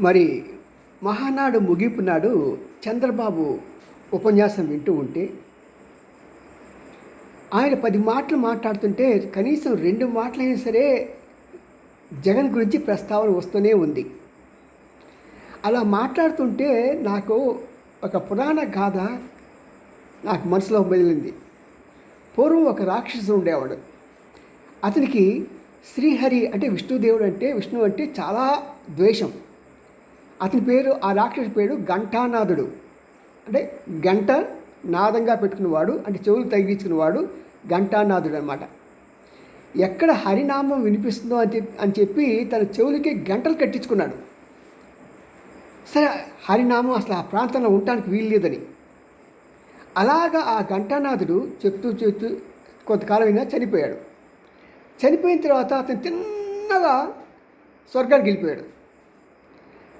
మరి మహానాడు ముగింపు నాడు చంద్రబాబు ఉపన్యాసం వింటూ ఉంటే ఆయన పది మాటలు మాట్లాడుతుంటే కనీసం రెండు మాటలైనా సరే జగన్ గురించి ప్రస్తావన వస్తూనే ఉంది. అలా మాట్లాడుతుంటే నాకు ఒక పురాణ గాథ నాకు మనసులో మెదిలింది పూర్వం ఒక రాక్షసుడు ఉండేవాడు. అతనికి శ్రీహరి అంటే విష్ణుదేవుడు అంటే విష్ణు అంటే చాలా ద్వేషం. అతని పేరు ఆ రాక్షసు పేరు ఘంటానాథుడు. అంటే గంట నాదంగా పెట్టుకున్నవాడు అంటే చెవులు తగ్గించుకున్నవాడు ఘంటానాథుడు అనమాట ఎక్కడ హరినామం వినిపిస్తుందో అని చెప్పి అని చెప్పి తన చెవులకి గంటలు కట్టించుకున్నాడు. సరే హరినామం అసలు ఆ ప్రాంతంలో ఉండటానికి వీలు లేదని అలాగా ఆ ఘంటానాథుడు చెప్తూ చెప్తూ కొంతకాలం అయినా చనిపోయాడు. చనిపోయిన తర్వాత అతను తిన్నగా స్వర్గానికి వెళ్ళిపోయాడు.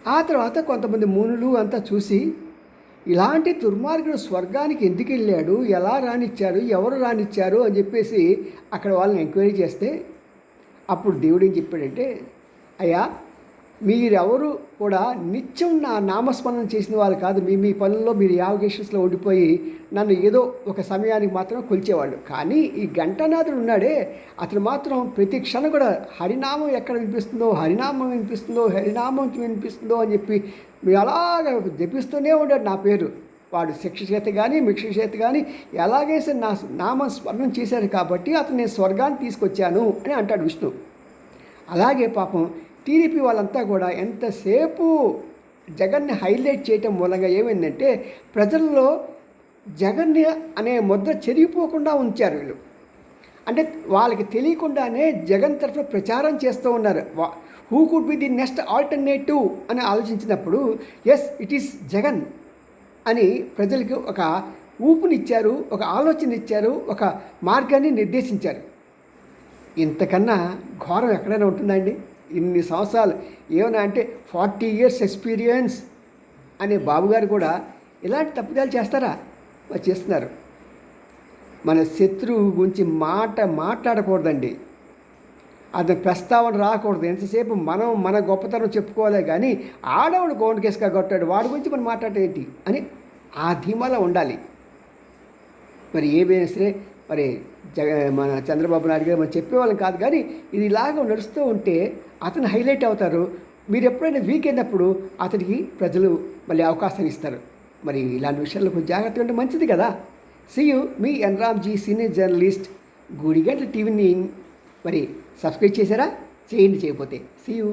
ఆ తర్వాత కొంతమంది మునులు అంతా చూసి ఇలాంటి దుర్మార్గుడు స్వర్గానికి ఎందుకు వెళ్ళాడు? ఎలా రానిచ్చారు ఎవరు రానిచ్చారు? అని చెప్పేసి అక్కడ వాళ్ళని ఎంక్వైరీ చేస్తే అప్పుడు దేవుడు ఏం చెప్పాడంటే అయ్యా మీరెవరు కూడా నిత్యం నా నామస్మరణ చేసిన వాళ్ళు కాదు. మీ మీ పనుల్లో మీరు యావగేషన్స్లో ఉండిపోయి నన్ను ఏదో ఒక సమయానికి మాత్రం కొలిచేవాళ్ళు. కానీ ఈ గంటనాథుడు ఉన్నాడే. అతను మాత్రం ప్రతి క్షణం కూడా హరినామం ఎక్కడ వినిపిస్తుందో హరినామం వినిపిస్తుందో హరినామం వినిపిస్తుందో అని చెప్పి మీరు అలాగ జపిస్తూనే ఉన్నాడు నా పేరు. వాడు శిక్ష చేత కానీ మిక్ష చేత కానీ ఎలాగైతే నా నామం స్మరణం చేశారు కాబట్టి అతను నేను స్వర్గాన్ని తీసుకొచ్చాను అని అంటాడు విష్ణు. అలాగే పాపం టీడీపీ వాళ్ళంతా కూడా ఎంతసేపు జగన్ని హైలైట్ చేయటం మూలంగా ఏమైందంటే ప్రజల్లో జగన్ని అనే ముద్ర చెరిగిపోకుండా ఉంచారు వీళ్ళు. అంటే వాళ్ళకి తెలియకుండానే జగన్ తరఫున ప్రచారం చేస్తూ ఉన్నారు. Who could be the next alternative అని ఆలోచించినప్పుడు ఎస్ ఇట్ ఈస్ జగన్ అని ప్రజలకు ఒక ఊపునిచ్చారు ఒక ఆలోచన ఇచ్చారు ఒక మార్గాన్ని నిర్దేశించారు. ఇంతకన్నా ఘోరం ఎక్కడైనా ఉంటుందండి ఇన్ని సంవత్సరాలు ఏమైనా అంటే ఫార్టీ ఇయర్స్ ఎక్స్పీరియన్స్ అనే బాబుగారు కూడా ఇలాంటి తప్పుదాలు చేస్తారా? మరి చేస్తున్నారు. మన శత్రువు గురించి మాట మాట్లాడకూడదండి. అది ప్రస్తావన రాకూడదు. ఎంతసేపు మనం మన గొప్పతనం చెప్పుకోవాలి కానీ ఆడవాడు గౌండ్ కేసుగా కొట్టాడు. వాడి గురించి మనం మాట్లాడటం అని ఆ ధీమాలో ఉండాలి. మరి ఏమైనా సరే మరి జగ మన చంద్రబాబు నాయుడు గారు మనం చెప్పేవాళ్ళం కాదు కానీ ఇది ఇలాగ నడుస్తూ ఉంటే అతను హైలైట్ అవుతారు. మీరు ఎప్పుడైనా వీక్ అయినప్పుడు అతనికి ప్రజలు మళ్ళీ అవకాశం ఇస్తారు. మరి ఇలాంటి విషయాల్లో కొంచెం జాగ్రత్తగా ఉంటే మంచిది కదా. సియు మీ ఎన్రామ్జీ సీనియర్ జర్నలిస్ట్ గుడిగంట టీవీని మరి సబ్స్క్రైబ్ చేశారా? చేయండి చేయకపోతే. సియు